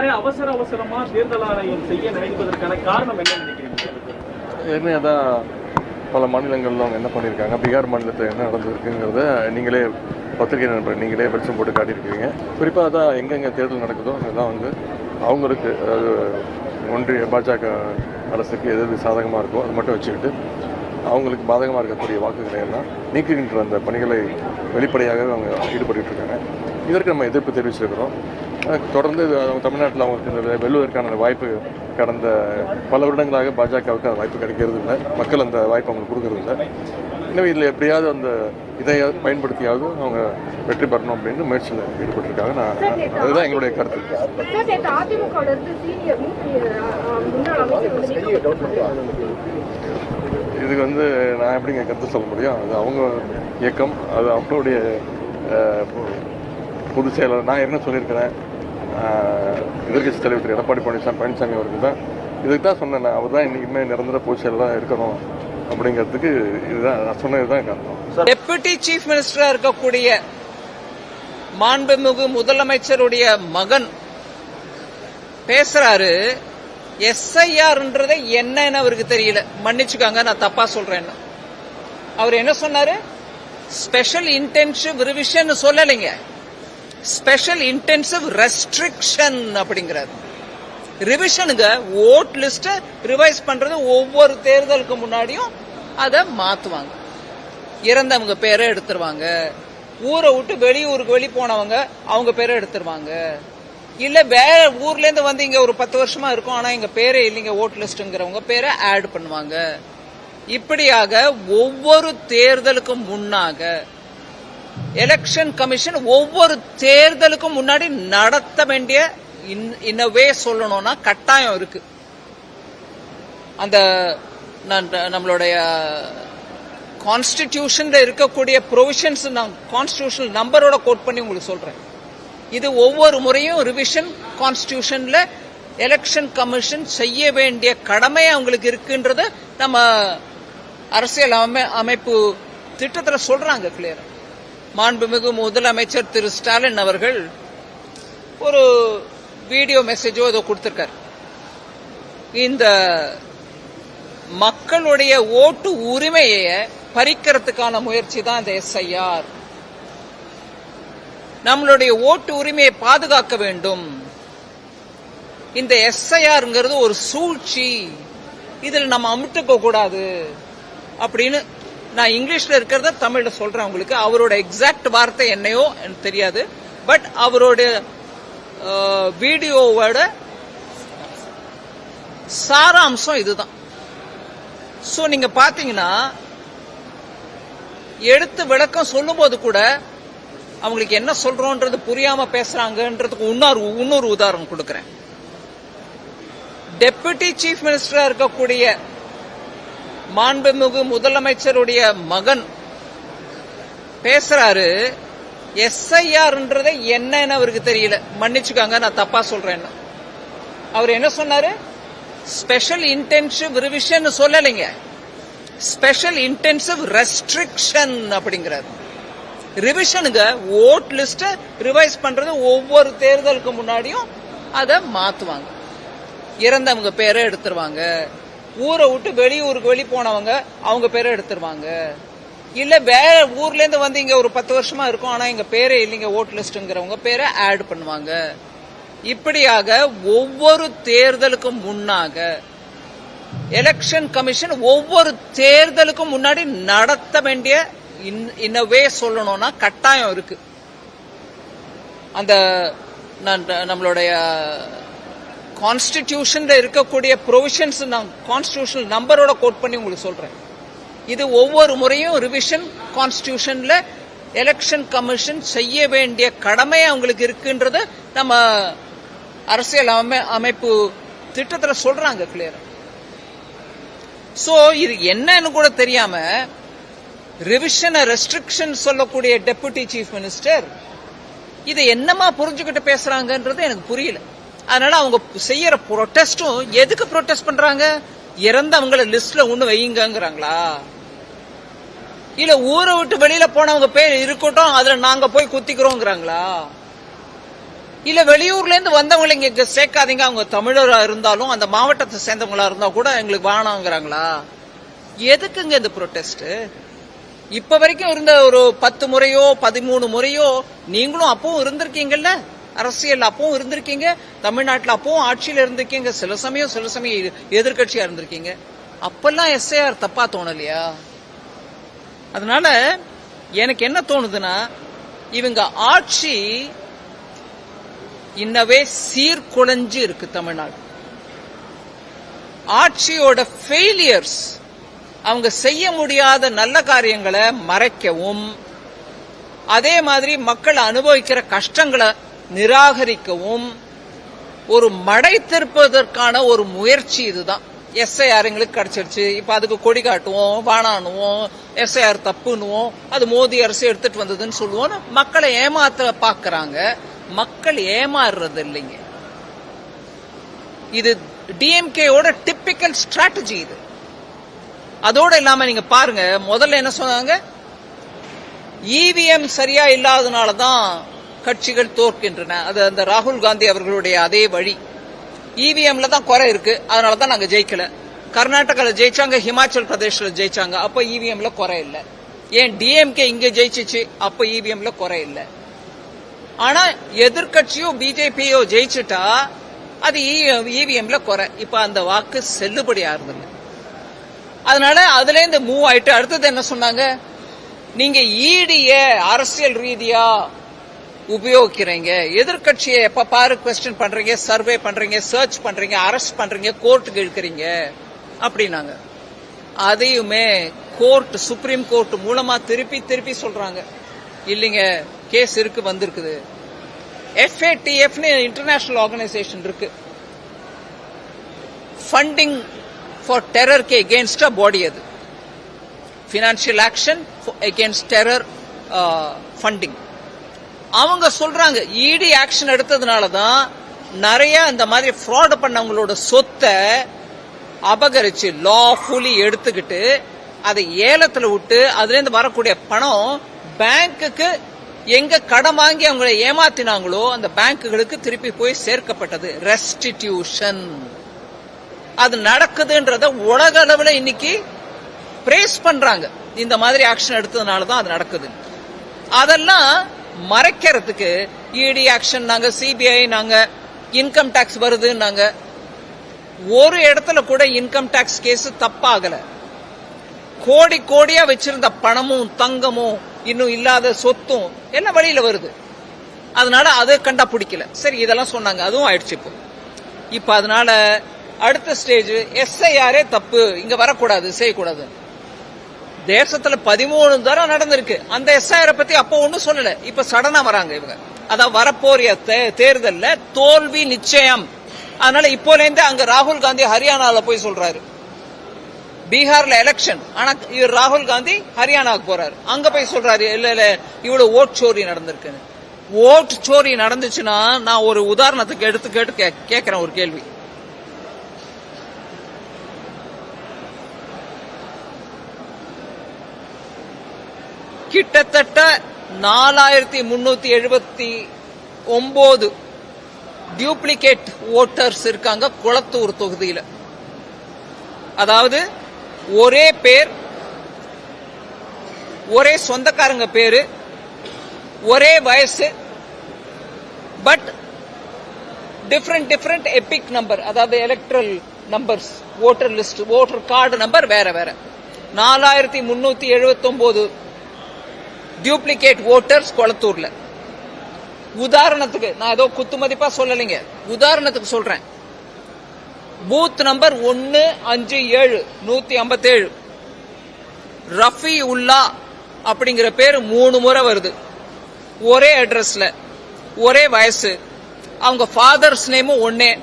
எதுக்காக அவசர அவசரமா தேர்தல் ஆணையம் செய்ய நினைப்பதற்கான காரணம் என்ன நினைக்கிறீங்க? அதான் பல மாநிலங்களில் அவங்க என்ன பண்ணியிருக்காங்க? பீகார் மாநிலத்தில் என்ன நடந்திருக்குங்கிறத நீங்களே பத்திரிகை நண்பர் நீங்களே வெளிச்சம் போட்டு காட்டியிருக்கீங்க குறிப்பாக அதான் எங்கெங்கே தேர்தல் நடக்குதோ அங்கெல்லாம் வந்து அவங்களுக்கு அதாவது ஒன்றிய பாஜக அரசுக்கு எது எது சாதகமாக இருக்கோ அதை மட்டும் வச்சுக்கிட்டு அவங்களுக்கு பாதகமாக இருக்கக்கூடிய வாக்குகளை எல்லாம் நீக்குகின்ற அந்த பணிகளை வெளிப்படையாகவே அவங்க ஈடுபட்டு இருக்காங்க. இதற்கு நம்ம எதிர்ப்பு தெரிவிச்சிருக்கிறோம். தொடர்ந்து இது அவங்க தமிழ்நாட்டில் அவங்களுக்கு இந்த வெல்லுவதற்கான அந்த வாய்ப்பு கடந்த பல வருடங்களாக பாஜகவுக்கு அந்த வாய்ப்பு கிடைக்கிறது இல்லை மக்கள் அந்த வாய்ப்பு அவங்களுக்கு கொடுக்கறது இல்லை எனவே இதில் எப்படியாவது அந்த இதை பயன்படுத்தியாவது அவங்க வெற்றி பெறணும் அப்படின்னு முயற்சியில் ஈடுபட்டிருக்காங்க. நான் அதுதான் எங்களுடைய கருத்து. இதுக்கு வந்து நான் எப்படிங்க கருத்து சொல்ல முடியும்? அது அவங்க இயக்கம் அது அவங்களுடைய பொதுச் செயலர் நான் என்ன சொல்லியிருக்கிறேன். எதிர்கட்சி தலைவர் திரு எடப்பாடி பழனிசாமி பழனிசாமி அவருக்கு தான். இதுக்கு தான் சொன்னேன் அவர் தான் இன்றைக்குமே நிரந்தர பொதுச் செயலராக இருக்கணும் அப்படிங்கிறதுக்கு இதுதான் நான் சொன்னது தான் காரணம் டெபுட்டி சீஃப் மினிஸ்டராக இருக்கக்கூடிய மாண்புமிகு முதலமைச்சருடைய மகன் பேசுறாரு. எஸ்ஐஆர்ன்றது என்னன்னு அவருக்கு தெரியல. மன்னிச்சுக்காங்க நான் தப்பா சொல்றேன்னு அவர் என்ன சொன்னாரு? ஸ்பெஷல் இன்டென்சிவ் ரிவிஷன் சொல்லலைங்க. ஸ்பெஷல் இன்டென்சிவ் ரெஸ்ட்ரிக்ஷன் அப்படிங்கிறார். ரிவிஷனுங்க ஓட் லிஸ்ட ரிவைஸ் பண்றது ஒவ்வொரு தேர்தலுக்கு முன்னாடியும் அதை மாத்துவாங்க. இறந்தவங்க பேரை எடுத்துருவாங்க. ஊரை விட்டு வெளியூருக்கு வெளி போனவங்க அவங்க பேரை எடுத்துருவாங்க. இல்ல வேற ஊர்ல இருந்து வந்து இங்க ஒரு பத்து வருஷமா இருக்கும் ஆனா எங்கள் பேரே இல்லைங்க ஓட் லிஸ்ட்ங்கிறவங்க பேரை ஆட் பண்ணுவாங்க. இப்படியாக ஒவ்வொரு தேர்தலுக்கும் முன்னாக எலெக்ஷன் கமிஷன் ஒவ்வொரு தேர்தலுக்கும் முன்னாடி நடத்த வேண்டிய இன்னவே சொல்லணும்னா கட்டாயம் இருக்கு. அந்த நம்மளுடைய uh, கான்ஸ்டிடியூஷன்ல இருக்கக்கூடிய ப்ரொவிஷன்ஸ் நான் கான்ஸ்டியூஷன் நம்பரோட கோட் பண்ணி உங்களுக்கு சொல்றேன். இது ஒவ்வொரு முறையும் ரிவிஷன் கான்ஸ்டியூஷன்ல எலெக்ஷன் கமிஷன் செய்ய வேண்டிய கடமை அவங்களுக்கு இருக்குன்றது நம்ம அரசியல் அமை அமைப்பு திட்டத்தில் சொல்றாங்க கிளியரா மாண்புமிகு முதலமைச்சர் திரு ஸ்டாலின் அவர்கள் ஒரு வீடியோ மெசேஜோ ஏதோ கொடுத்திருக்காரு. இந்த மக்களுடைய ஓட்டு உரிமையை பறிக்கிறதுக்கான முயற்சி தான் இந்த எஸ்ஐஆர். நம்மளுடைய ஓட்டு உரிமையை பாதுகாக்க வேண்டும். இந்த எஸ்ஐஆர்ங்கிறது ஒரு சூழ்ச்சி. இதில் நம்ம அமுட்டுக்க கூடாது அப்படின்னு நான் இங்கிலீஷ்ல இருக்கிறத தமிழ்ல சொல்றேன் உங்களுக்கு. அவரோட எக்ஸாக்ட் வார்த்தை என்னையோ எனக்கு தெரியாது. பட் அவரோட வீடியோவோட சாராம்சம் இதுதான். ஸோ நீங்க பாத்தீங்கன்னா எடுத்து விளக்கம் சொல்லும்போது கூட அவங்களுக்கு என்ன சொல்றோன்றது புரியாம பேசுறாங்கன்றதுக்கு இன்னொரு இன்னொரு உதாரணம் கொடுக்குறேன். டெபுட்டி சீஃப் மினிஸ்டரா இருக்கக்கூடிய மாண்புமிகு முதலமைச்சருடைய மகன் பேசுறாரு எஸ்ஐஆர்ன்றதை என்னன்னு அவருக்கு தெரியல. மன்னிச்சுக்காங்க நான் தப்பா சொல்றேன் அவர் என்ன சொன்னாரு? ஸ்பெஷல் இன்டென்சிவ் ரிவிஷன் சொல்லலைங்க. ஸ்பெஷல் இன்டென்சிவ் ரெஸ்ட்ரிக்ஷன் அப்படிங்கிறாரு. ரிவிஷனுங்க ஓட் லிஸ்ட்டை ரிவைஸ் பண்றது ஒவ்வொரு தேர்தலுக்கு முன்னாடியும் அதை மாத்துவாங்க. இறந்தவங்க பேரை எடுத்துருவாங்க. ஊரை விட்டு வெளியூருக்கு வெளி போனவங்க அவங்க பேரை எடுத்துருவாங்க. இல்ல வேற ஊர்ல இருந்து வந்து இங்க ஒரு பத்து வருஷமா இருக்கும் ஆனா எங்க பேரே இல்லைங்க ஓட் லிஸ்ட்ங்கிறவங்க பேரை ஆட் பண்ணுவாங்க. இப்படியாக ஒவ்வொரு தேர்தலுக்கும் முன்னாக எலெக்ஷன் கமிஷன் ஒவ்வொரு தேர்தலுக்கும் முன்னாடி நடத்த வேண்டிய இன்னவே சொல்லணும்னா கட்டாயம் இருக்கு. அந்த நம்மளுடைய கான்ஸ்டிடியூஷன்ல இருக்கக்கூடிய ப்ரொவிஷன்ஸ் நான் கான்ஸ்டியூஷன் நம்பரோட கோட் பண்ணி உங்களுக்கு சொல்றேன். இது ஒவ்வொரு முறையும் ரிவிஷன் கான்ஸ்டியூஷன்ல எலெக்ஷன் கமிஷன் செய்ய வேண்டிய கடமை அவங்களுக்கு இருக்குன்றத நம்ம அரசியல் அமை அமைப்பு திட்டத்தில் சொல்றாங்க கிளியர் சோ இது என்னன்னு கூட தெரியாம ரிவிஷனை ரெஸ்ட்ரிக்ஷன் சொல்லக்கூடிய டெபுட்டி சீஃப் மினிஸ்டர் இதை என்னமா புரிஞ்சுக்கிட்டு பேசுறாங்கன்றது எனக்கு புரியல. அதனால அவங்க செய்யற ப்ரொட்டஸ்டும் எதுக்கு ப்ரொட்டஸ்ட் பண்றாங்க? இறந்தவங்கள லிஸ்ட்ல ஒண்ணு வையுங்கிறாங்களா இல்ல ஊரை விட்டு வெளியில போனவங்க பேர் இருக்கட்டும் அதுல நாங்க போய் குத்திக்கிறோங்கிறாங்களா? இல்ல வெளியூர்ல இருந்து வந்தவங்களை இங்க சேர்க்காதீங்க அவங்க தமிழரா இருந்தாலும் அந்த மாவட்டத்தை சேர்ந்தவங்களா இருந்தா கூட எங்களுக்கு வேணாங்கிறாங்களா? எதுக்குங்க இந்த ப்ரொட்டஸ்ட் இப்ப வரைக்கும் இருந்த ஒரு பத்து முறையோ பதிமூணு முறையோ நீங்களும் அப்பவும் இருந்திருக்கீங்கல்ல? அரசியல் அப்பவும் இருந்திருக்கீங்க தமிழ்நாட்டில் அப்பவும் ஆட்சியில இருந்திருக்கீங்க சில சமயம் சில சமயம் எதிர்கட்சியா இருந்திருக்கீங்க. அப்பெல்லாம் எஸ்ஐஆர் தப்பா தோணலையா? அதனால எனக்கு என்ன தோணுதுன்னா இவங்க ஆட்சி இன்னவே சீர்குலைஞ்சு இருக்கு தமிழ்நாடு. ஆட்சியோட ஃபெயிலியர்ஸ் அவங்க செய்ய முடியாத நல்ல காரியங்களை மறைக்கவும் அதே மாதிரி மக்கள் அனுபவிக்கிற கஷ்டங்களை நிராகரிக்கவும் ஒரு மடை திருப்பதற்கான ஒரு முயற்சி இதுதான். எஸ்ஐஆர் எங்களுக்கு கிடைச்சிருச்சு. இப்ப அதுக்கு கொடி காட்டுவோம் வானானுவோம் எஸ்ஐஆர் தப்புன்னுவோம் அது மோடி அரசு எடுத்துட்டு வந்ததுன்னு சொல்லுவோம் மக்களை ஏமாத்த பாக்குறாங்க மக்கள் ஏமாறுறது இல்லைங்க. இது டிஎம்கேயோட டிப்பிக்கல் ஸ்ட்ராட்டஜி இது. அதோட இல்லாம நீங்க பாருங்க முதல்ல என்ன சொன்னாங்க? இவிஎம் சரியா இல்லாதனால தான் கட்சிகள் தோற்கின்றன. அது அந்த ராகுல் காந்தி அவர்களுடைய அதே வழி. இவிஎம்ல தான் குறை இருக்கு. அதனால தான் நாங்க ஜெயிக்கல. கர்நாடகால ஜெயிச்சாங்க ஹிமாச்சல் பிரதேஷ்ல ஜெயிச்சாங்க. அப்ப இவிஎம்ல குறை இல்ல. ஏன் டிஎம்கே இங்க ஜெயிச்சிச்சு அப்ப இவிஎம்ல குறை இல்ல. ஆனா எதிர்க்கட்சியோ பிஜேபியோ ஜெயிச்சுட்டா அது இவிஎம்ல குறை. இப்ப அந்த வாக்கு செல்லுபடி ஆறுதில்லை அதனால அதுல இருந்து மூவ் ஆயிட்டு அடுத்தது என்ன சொன்னாங்க? நீங்க ஈடிய அரசியல் ரீதியா உபயோகிக்கிறீங்க எதிர்க்கட்சியை எப்ப பாரு கொஸ்டின் பண்றீங்க சர்வே பண்றீங்க சர்ச் பண்றீங்க அரெஸ்ட் பண்றீங்க கோர்ட்டுக்கு இழுக்கிறீங்க அப்படின்னாங்க. அதையுமே கோர்ட் சுப்ரீம் கோர்ட் மூலமா திருப்பி திருப்பி சொல்றாங்க. இல்லைங்க கேஸ் இருக்கு வந்திருக்குது. எஃப்ஏடிஎஃப்னு இன்டர்நேஷனல் ஆர்கனைசேஷன் இருக்கு. ஃபண்டிங் ஃபார் டெரருக்கு எகேன்ஸ்ட் பாடி அது. Financial action against terror funding அவங்க சொல்றாங்க இடி ஆக்ஷன் எடுத்ததுனால தான் நிறைய இந்த மாதிரி ஃப்ராட் பண்ணவங்களோட சொத்தை அபகரிச்சு லாஃபுல்லி எடுத்துக்கிட்டு அதை ஏலத்தில் விட்டு அதுலேருந்து வரக்கூடிய பணம் பேங்க்குக்கு எங்க கடன் வாங்கி அவங்களை ஏமாத்தினாங்களோ அந்த பேங்க்குகளுக்கு திருப்பி போய் சேர்க்கப்பட்டது. ரெஸ்டிடியூஷன் அது நடக்குதுன்றத உலக அளவில் இன்னைக்கு பிரேஸ் பண்றாங்க. இந்த மாதிரி ஆக்ஷன் எடுத்ததுனால தான் அது நடக்குது. அதெல்லாம் மறைக்கிறதுக்கு இடி ஆக்ஷன் நாங்க சிபிஐ நாங்க இன்கம் டாக்ஸ் வருதுன்னாங்க ஒரு இடத்துல கூட இன்கம் டாக்ஸ் கேஸ் தப்பாகல. கோடி கோடியா வச்சிருந்த பணமும் தங்கமும் இன்னும் இல்லாத சொத்தும் எல்லாம் வழியில வருது. அதனால அதை கண்டா பிடிக்கல சரி இதெல்லாம் சொன்னாங்க. அதுவும் ஆயிடுச்சு இப்போ. இப்ப அதனால அடுத்த ஸ்டேஜ் எஸ்ஐஆரே தப்பு. இங்க வரக்கூடாது செய்யக்கூடாது தேசத்துல பதிமூணு தரம் நடந்திருக்கு. அந்த எஸ்ஐஆர் பத்தி அப்போ ஒண்ணும் சொல்லல. இப்ப சடனா வராங்க இவங்க. அதான் வரப்போறிய தே- தேர்தல்ல தோல்வி நிச்சயம். அதனால இப்போல இருந்து அங்க ராகுல் காந்தி ஹரியானால போய் சொல்றாரு. பீகார்ல எலெக்ஷன் ஆனா இவர் ராகுல் காந்தி ஹரியானாவுக்கு போறாரு. அங்க போய் சொல்றாரு இல்ல இல்ல இவ்வளவு ஓட் சோரி நடந்திருக்குன்னு. ஓட் சோரி நடந்துச்சுன்னா நான் ஒரு உதாரணத்துக்கு எடுத்து கேட்டு கே- கேட்கிறேன் ஒரு கேள்வி. கிட்டத்தட்ட நாலாயிரத்தி முன்னூத்தி எழுபத்தி ஒன்பது டியூப்ளிகேட் ஓட்டர்ஸ் இருக்காங்க குளத்தூர் தொகுதியில். அதாவது ஒரே பேர் ஒரே சொந்தக்காரங்க பேரு ஒரே வயசு but different different EPIC number அதாவது electoral numbers voter list voter card number வேற வேற. நாலாயிரத்தி முன்னூத்தி எழுபத்தி ஒன்பது டியூப்ளிகேட் ஓட்டர்ஸ் கொளத்தூர்ல. உதாரணத்துக்கு நான் ஏதோ குத்து மதிப்பா சொல்லலைங்க. உதாரணத்துக்கு சொல்றேன். பூத் நம்பர் ஒன்னு அஞ்சு ஏழு நூத்தி ஐம்பத்தேழு. ரஃபி உல்லா அப்படிங்கிற பேர் மூணு முறை வருது. ஒரே அட்ரஸ்ல ஒரே வயசு. அவங்க ஃபாதர்ஸ் நேமும் ஒன்னே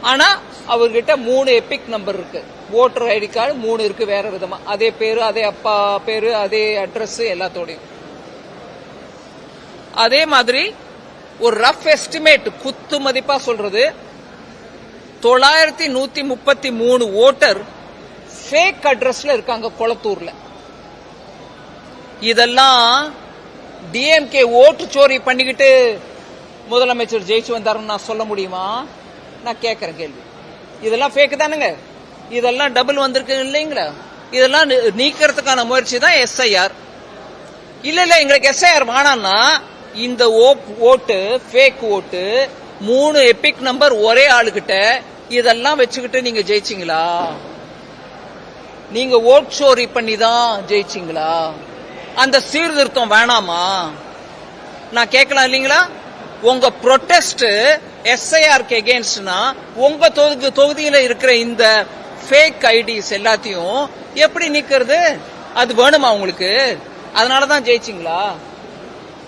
ஆனா அவர்கிட்ட மூணு எபிக் நம்பர் இருக்கு. ஓட்டர் ஐடி கார்டு மூணு இருக்கு வேற விதமா. அதே பேரு அதே அப்பா பேரு அதே அட்ரஸ் எல்லாத்தோடையும். அதே மாதிரி ஒரு ரஃப் எஸ்டிமேட் குத்து மதிப்பா சொல்றது தொள்ளாயிரத்தி நூத்தி முப்பத்தி மூணு ஓட்டர் ஃபேக் அட்ரஸ்ல இருக்காங்க கொளத்தூர்ல. இதெல்லாம் டிஎம்கே ஓட்டு சோரி பண்ணிக்கிட்டு முதலமைச்சர் ஜெயிச்சு வந்தாருன்னு நான் சொல்ல முடியுமா? நான் கேட்கறேன் கேள்வி. இதெல்லாம் ஃபேக்கு தானுங்க. இதெல்லாம் டபுள் வந்திருக்கு இல்லைங்களா? இதெல்லாம் நீ- நீக்கிறதுக்கான முயற்சி தான் எஸ்ஐஆர் இல்ல இல்ல எங்களுக்கு எஸ்ஐஆர் வேணாம்னா இந்த ஓட்டு ஃபேக் ஓட்டு மூணு எபிக் நம்பர் ஒரே ஆளுகிட்ட இதெல்லாம் வச்சுக்கிட்டு நீங்க ஜெயிச்சிங்களா? நீங்க ஓட் சோரி பண்ணி தான் ஜெயிச்சீங்களா? அந்த சீர்திருத்தம் வேணாமா? நான் கேட்கலாம் இல்லைங்களா? உங்க ப்ரொட்டஸ்ட் எஸ்ஐஆர்க்கு எகேன்ஸ்ட்னா உங்க தொகுதி தொகுதியில இருக்கிற இந்த ஃபேக் ஐடிஸ் எல்லாத்தையும் எப்படி நிக்கிறது? அது வேணுமா உங்களுக்கு? அதனால தான் ஜெயிச்சிங்களா?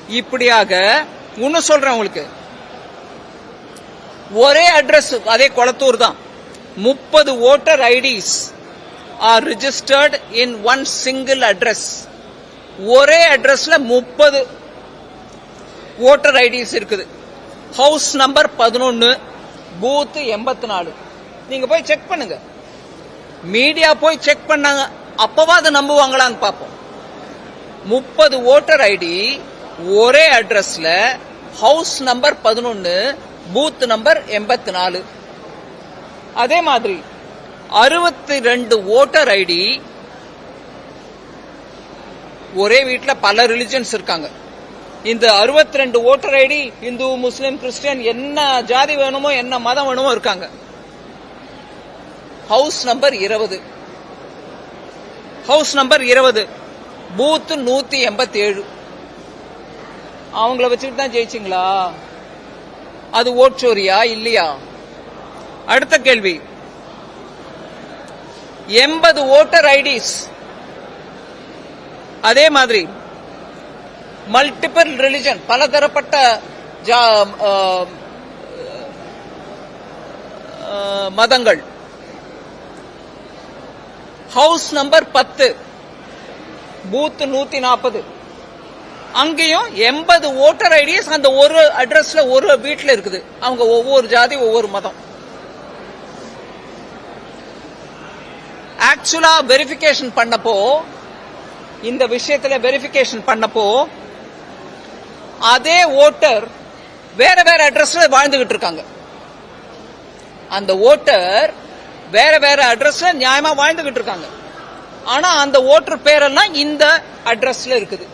இப்படியாக இன்னும் சொல்றேன் உங்களுக்கு. ஒரே அட்ரஸ் அதே கொளத்தூர் தான். முப்பது voter IDs are registered in one single address ஒரே அட்ரஸ்ல முப்பது ஓட்டர் ஐடிஸ் இருக்குது. ஹவுஸ் நம்பர் பதினொன்னு பூத் எண்பத்தி நாலு நீங்க போய் செக் பண்ணுங்க. மீடியா போய் செக் பண்ணாங்க. அப்பவாது நம்புவாங்களான்னு பார்ப்போம். முப்பது ஓட்டர் ஐடி ஒரே அட்ரஸ்ல ஹவுஸ் நம்பர் பதினொன்னு பூத் நம்பர் எண்பத்தி நாலு அதே மாதிரி அறுபத்தி ரெண்டு ஓட்டர் ஐடி ஒரே வீட்டில் பல ரிலிஜன்ஸ் இருக்காங்க. இந்த 62 ரெண்டு voter ID Hindu Muslim Christian என்ன ஜாதி வேணுமோ என்ன மதம் வேணுமோ இருக்காங்க. ஹவுஸ் நம்பர் இருபது. ஹவுஸ் நம்பர் இருபது. பூத் நூத்தி எண்பத்தி ஏழு அவங்கள வச்சுட்டு தான் ஜெயிச்சிங்களா? அது ஓட்சோரியா இல்லையா? அடுத்த கேள்வி. எண்பது ஓட்டர் ஐடிஸ். அதே மாதிரி மல்டிபிள் ரிலிஜன் பலதரப்பட்ட ஜா- மதங்கள். ஹவுஸ் நம்பர் பத்து. பூத் நூத்தி நாற்பது அங்கேயும் எண்பது ஓட்டர் ஐடிஸ் அந்த ஒரு அட்ரஸ்ல ஒரு வீட்டில் இருக்குது. அவங்க ஒவ்வொரு ஜாதி ஒவ்வொரு மதம். ஆக்சுவலா வெரிஃபிகேஷன் பண்ணப்போ இந்த விஷயத்துல வெரிஃபிகேஷன் பண்ணப்போ அதே ஓட்டர் வேற வேற அட்ரஸ்ல வாழ்ந்துகிட்டு இருக்காங்க. அந்த ஓட்டர் வேற வேற அட்ரஸ்ல நியாயமா வாழ்ந்துகிட்டு இருக்காங்க. ஆனா அந்த ஓட்டர் பேரெல்லாம் இந்த அட்ரஸ்ல இருக்குது.